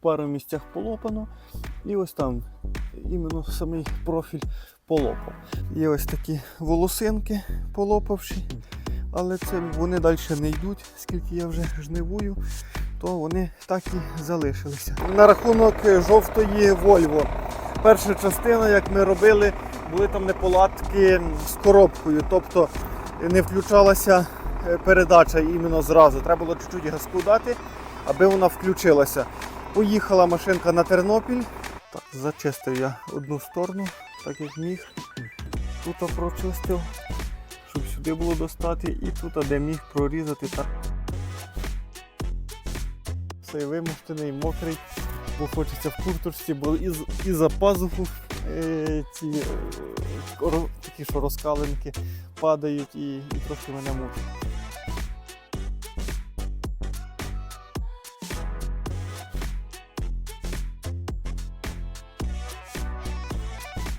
пару місцях полопано. І ось там іменно самий профіль полопав. Є ось такі волосинки полопавші, але це вони далі не йдуть, скільки я вже жнивую, то вони так і залишилися. На рахунок жовтої Вольво. Перша частина, як ми робили, були там неполадки з коробкою, тобто не включалася е, передача іменно зразу. Треба було чуть-чуть газку дати, аби вона включилася. Поїхала машинка на Тернопіль. Так, зачистив я одну сторону, так як міг. Тут прочистив, щоб сюди було достати, і тут, де міг прорізати так. Цей вимушений, мокрий, бо хочеться в курточці, бо і, і за пазуху е, ці е, такі, що розкаленки падають і, і трохи мене мучать.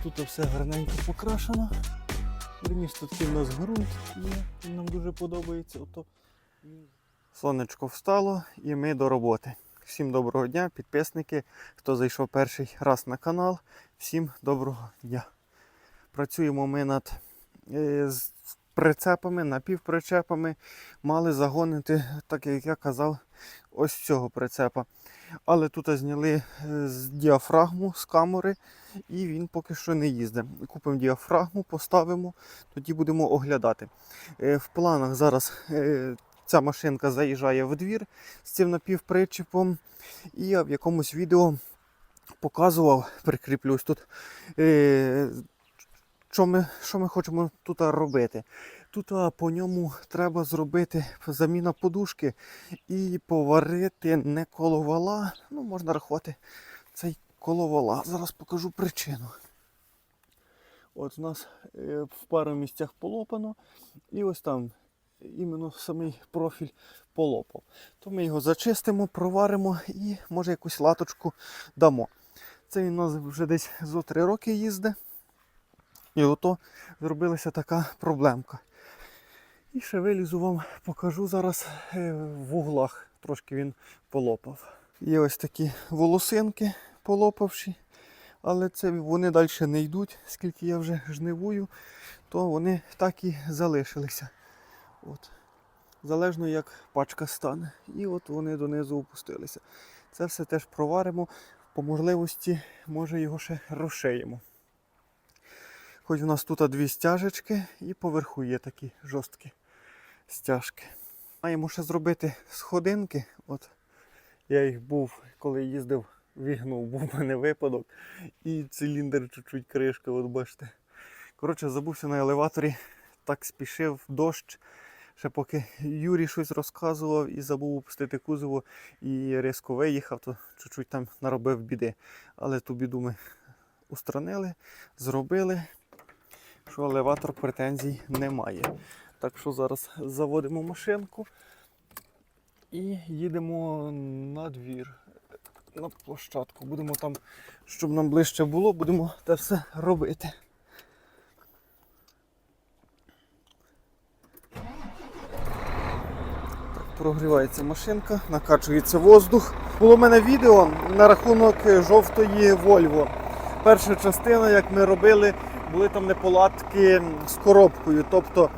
Тут все гарненько покрашено. Верніше тут у нас ґрунт є, він нам дуже подобається. Ото. Сонечко встало і ми до роботи. Всім доброго дня, підписники. Хто зайшов перший раз на канал, всім доброго дня. Працюємо ми над е, прицепами, напівпричепами. Мали загонити, так як я казав, ось цього прицепа. Але тут зняли е, з діафрагму з камери, і він поки що не їздить. Купимо діафрагму, поставимо, тоді будемо оглядати. Е, В планах зараз е, ця машинка заїжджає в двір з цим напівпричепом. І я в якомусь відео показував, прикріплюсь тут, що ми, що ми хочемо тут робити. Тут по ньому треба зробити заміна подушки і поварити не коло вала. Ну, можна рахувати цей коло вала. Зараз покажу причину. От у нас е, в пару місцях полопано, і ось там іменно самий профіль полопав. То ми його зачистимо, проваримо і може якусь латочку дамо. Це він у нас вже десь зо 3 роки їздить. І ото зробилася така проблемка. І ще вилізу вам покажу зараз е, в углах. Трошки він полопав. Є ось такі волосинки полопавші, але це вони далі не йдуть, скільки я вже жнивую, то вони так і залишилися. От. Залежно як пачка стане. І от вони донизу опустилися. Це все теж проваримо. По можливості, може його ще розшиємо. Хоч у нас тут дві стяжечки і поверху є такі жорсткі стяжки. Маємо ще зробити сходинки. От я їх був, коли їздив, вігнув, був у мене випадок. І циліндр чуть-чуть кришка, от бачите. Коротше, забувся на елеваторі, так спішив дощ. Ще поки Юрій щось розказував і забув опустити кузову і різко виїхав, то чуть-чуть там наробив біди. Але ту біду ми устранили, зробили, що елеватор претензій немає. Так що зараз заводимо машинку і їдемо на двір, на площадку. Будемо там, щоб нам ближче було, будемо те все робити. Прогрівається машинка, накачується воздух. Було в мене відео на рахунок жовтої Volvo. Перша частина, як ми робили, були там неполадки з коробкою, тобто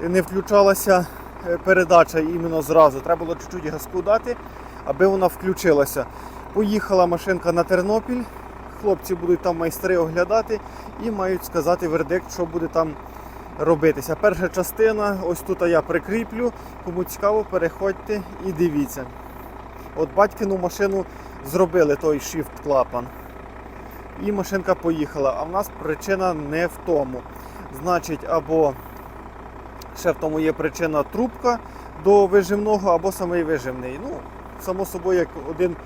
не включалася е, передача іменно зразу. Треба було чуть-чуть газку дати, аби вона включилася. Поїхала машинка на Тернопіль. Хлопці будуть там майстри оглядати і мають сказати вердикт, що буде там робитися. Перша частина, ось тут я прикріплю. Кому цікаво, переходьте і дивіться. От батькину машину зробили той shift клапан. І машинка поїхала. А в нас причина не в тому. Значить, або ще в тому є причина трубка до вижимного, або самий вижимний. Ну, само собою, як один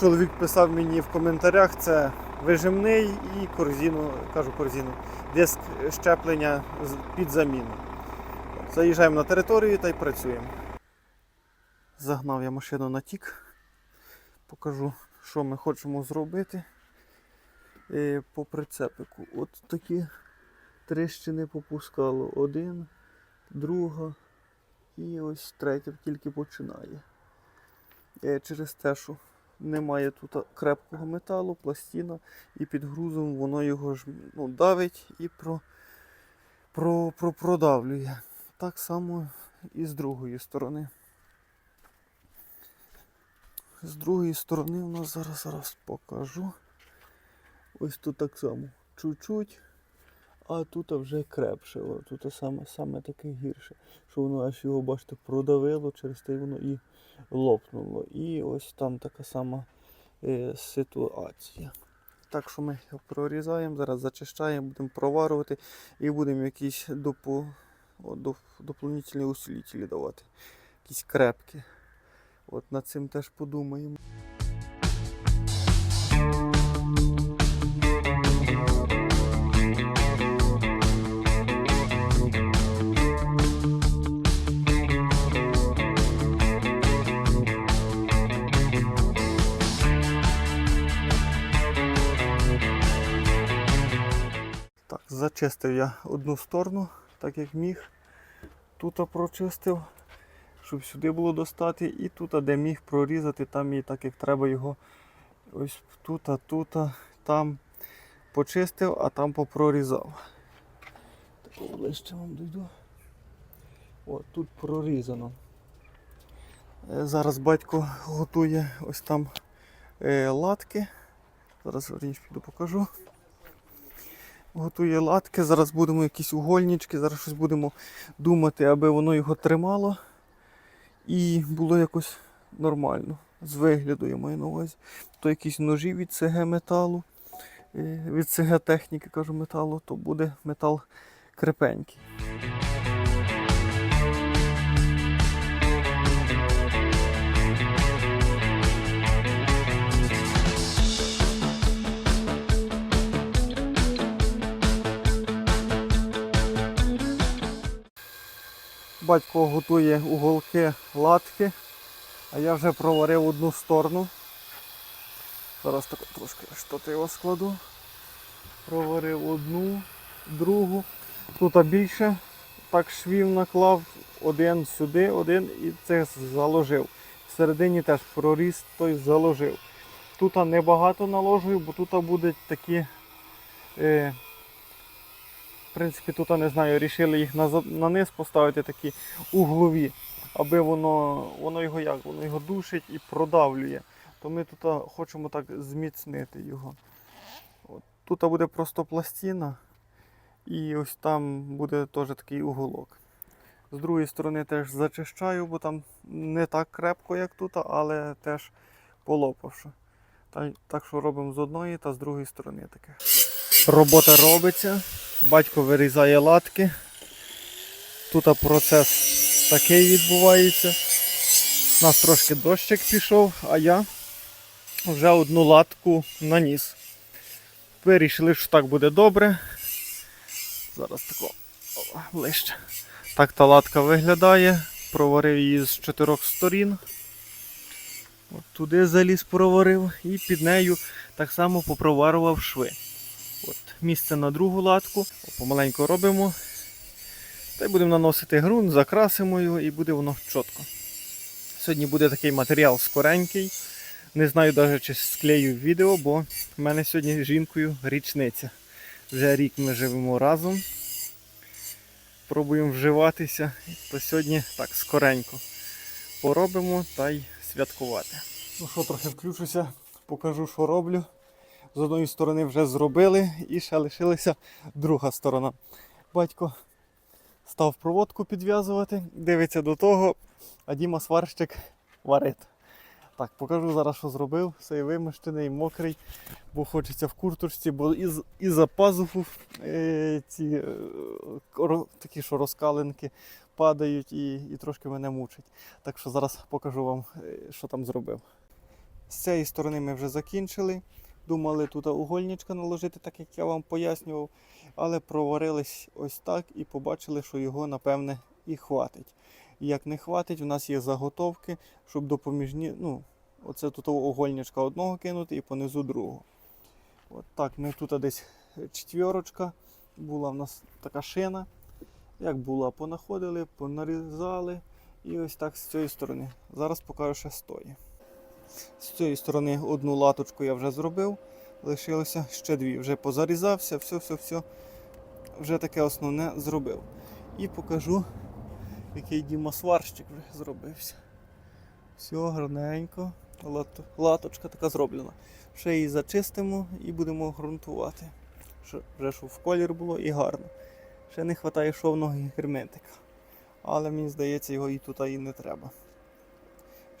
чоловік писав мені в коментарях, це вижимний і корзину, кажу корзину, диск щеплення під заміну. Заїжджаємо на територію та й працюємо. Загнав я машину на тік. Покажу, що ми хочемо зробити по прицепику. От такі тріщини попускало. Один, друга і ось третя тільки починає. Е, Через те, що немає тут крепкого металу, пластина, і під грузом воно його ж ну, давить і про, про, про, продавлює. Так само і з другої сторони. З другої сторони у нас зараз зараз покажу. Ось тут так само. Чуть-чуть, а тут вже крепше. О, тут саме, саме таке гірше. Що воно аж його, бачите, продавило, через те воно і лопнуло. І ось там така сама е, ситуація. Так що ми його прорізаємо, зараз зачищаємо, будемо проварювати і будемо якісь допо, о, доп, доповнительні усилителі давати. Якісь крепкі. От над цим теж подумаємо. Зачистив я одну сторону, так як міг. Тут прочистив, щоб сюди було достати. І тут, де міг прорізати, там і так як треба його ось тут, тут, там почистив, а там попрорізав. Так, ближче вам дойду. О, тут прорізано. Е, Зараз батько готує ось там е, латки. Зараз піду покажу. Готує латки, зараз будемо якісь угольнички, зараз щось будемо думати, аби воно його тримало і було якось нормально. З вигляду я маю на увазі. То якісь ножі від ЦГ металу, е, від ЦГ техніки кажу металу, то буде метал крепенький. Батько готує уголки латки, а я вже проварив одну сторону. Зараз так трошки його складу. Проварив одну, другу. Тут більше так швів наклав, один сюди, один і це заложив. Всередині теж проріз той заложив. Тут небагато наложую, бо тут будуть такі. Е, в принципі, тут не знаю, рішили їх на, на низ поставити такі углові, аби воно воно його як, воно його душить і продавлює. То ми тут хочемо так зміцнити його. Тут буде просто пластина, і ось там буде теж такий уголок. З другої сторони теж зачищаю, бо там не так крепко, як тут, але теж полопавши. Так, так що робимо з одної та з другої сторони таке. Робота робиться, батько вирізає латки. Тут процес такий відбувається. У нас трошки дощик пішов, а я вже одну латку наніс. Вирішили, що так буде добре. Зараз тако ближче. Так та латка виглядає. Проварив її з чотирьох сторін. От туди заліз проварив і під нею так само попроварував шви. Місце на другу латку. Помаленьку робимо. Та й будемо наносити ґрунт, закрасимо його і буде воно чітко. Сьогодні буде такий матеріал скоренький. Не знаю навіть чи склею відео, бо в мене сьогодні з жінкою річниця. Вже рік ми живемо разом. Пробуємо вживатися. То сьогодні так скоренько поробимо та й святкувати. Ну що, трохи включуся, покажу, що роблю. З одної сторони вже зробили і ще лишилася друга сторона. Батько став проводку підв'язувати, дивиться до того, а Діма сварщик варить. Так, покажу зараз, що зробив. Цей вимощений, мокрий, бо хочеться в курточці, бо і, і за пазуху е, ці е, ро- такі, що розкалинки падають і, і трошки мене мучить. Так що зараз покажу вам, е, що там зробив. З цієї сторони ми вже закінчили. Думали тут угольничка наложити, так як я вам пояснював, але проварились ось так і побачили, що його напевне і хватить. Як не хватить, у нас є заготовки, щоб допоміжні, ну, оце тут угольничка одного кинути і понизу другого. От так, ми тут десь четвірочка, була в нас така шина. Як була, понаходили, понарізали і ось так з цієї сторони. Зараз покажу ще з тої. З цієї сторони одну латочку я вже зробив. Лишилося ще дві. Вже позарізався, все, все, все. Вже таке основне зробив. І покажу, який Діма сварщик вже зробився. Все гарненько. Лат- Латочка така зроблена. Ще її зачистимо і будемо ґрунтувати. Щоб вже щоб в колір було і гарно. Ще не вистачає шовного герметика. Але мені здається, його і тут і не треба.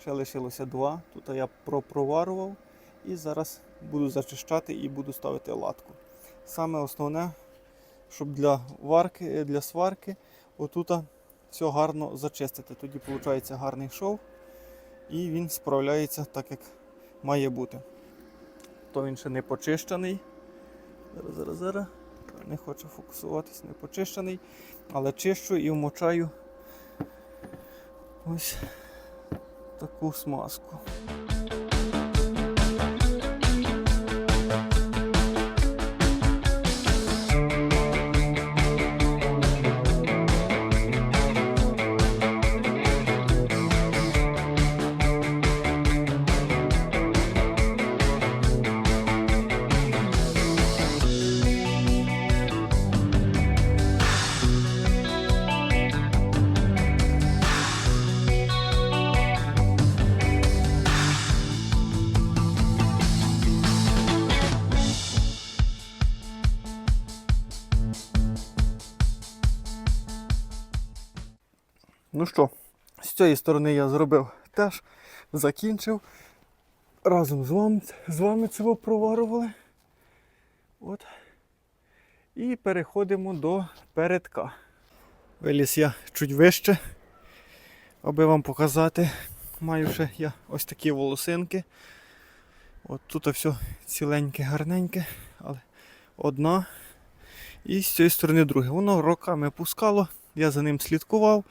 Ще лишилося два. Тут я пропроварував і зараз буду зачищати і буду ставити латку. Саме основне, щоб для варки, для сварки отут все гарно зачистити. Тоді виходить гарний шов і він справляється так, як має бути. То він ще не почищений. Зараз, зараз, зараз. Не хочу фокусуватись, не почищений. Але чищу і вмочаю ось таку смазку. Ну що, з цієї сторони я зробив теж, закінчив. Разом з вами, з вами це проварували. От. І переходимо до передка. Виліз я чуть вище, аби вам показати. Маю ще я ось такі волосинки. От тут все ціленьке, гарненьке, але одна. І з цієї сторони друге. Воно роками пускало, я за ним слідкував,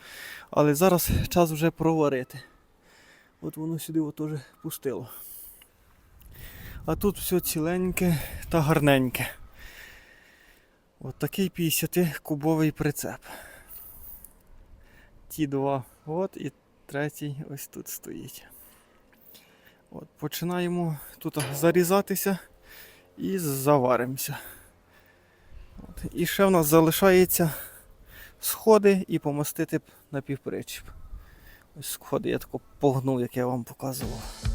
але зараз час вже проварити. От воно сюди теж пустило. А тут все ціленьке та гарненьке. От такий 50-кубовий прицеп. Ті два от і третій ось тут стоїть. От, Починаємо тут зарізатися і заваримося. От. І ще в нас залишається сходи і помостити на півпричіп. Ось сходи я тако погнув, як я вам показував.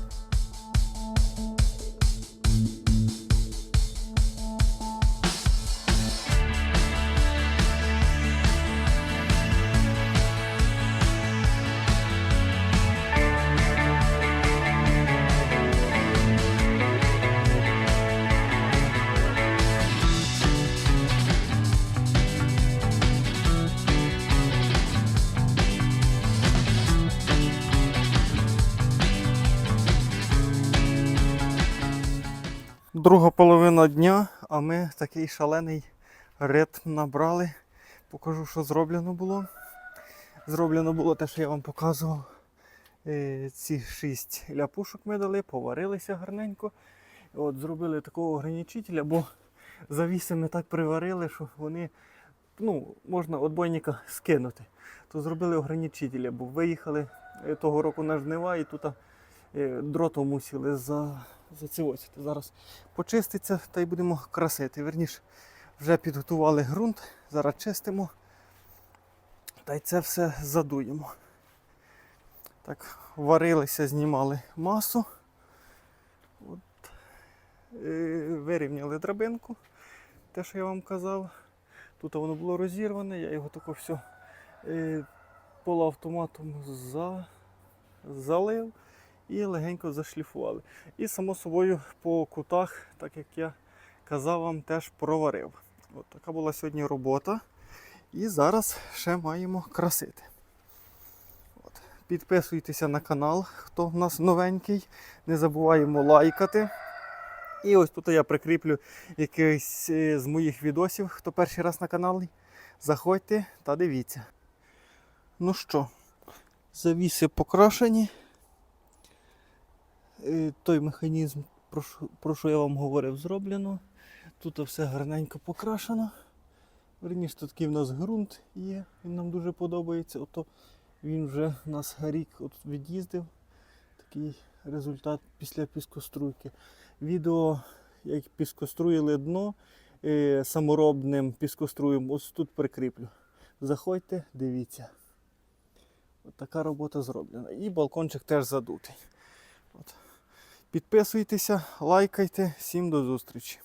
Друга половина дня, а ми такий шалений ритм набрали. Покажу, що зроблено було. Зроблено було те, що я вам показував. Е, Ці шість ляпушок ми дали, поварилися гарненько. От, Зробили такого ограничителя, бо завіси ми так приварили, що вони ну, можна отбойника скинути. То зробили ограничителя, бо виїхали е, того року на жнива і тут е, дротом мусили за, зацівосити. Зараз почиститься та й будемо красити. Верніше, вже підготували ґрунт, зараз чистимо та й це все задуємо. Так, варилися, знімали масу. От, е, вирівняли драбинку, те, що я вам казав. Тут воно було розірване, я його тако все полуавтоматом за, залив і легенько зашліфували. І само собою по кутах, так як я казав вам, теж проварив. От така була сьогодні робота. І зараз ще маємо красити. От. Підписуйтеся на канал, хто в нас новенький. Не забуваємо лайкати. І ось тут я прикріплю якийсь е, з моїх відосів, хто перший раз на каналі. Заходьте та дивіться. Ну що, завіси покрашені. Е, той механізм, про що, про що я вам говорив, зроблено. Тут все гарненько покрашено. Верніше, такий в нас ґрунт є, він нам дуже подобається. Ото Він вже у нас рік от від'їздив. Такий результат після піскоструйки. Відео, як піскоструїли дно е, саморобним піскоструєм, ось тут прикріплю. Заходьте, дивіться. От така робота зроблена. І балкончик теж задутий. Підписуйтеся, лайкайте. Всім до зустрічі!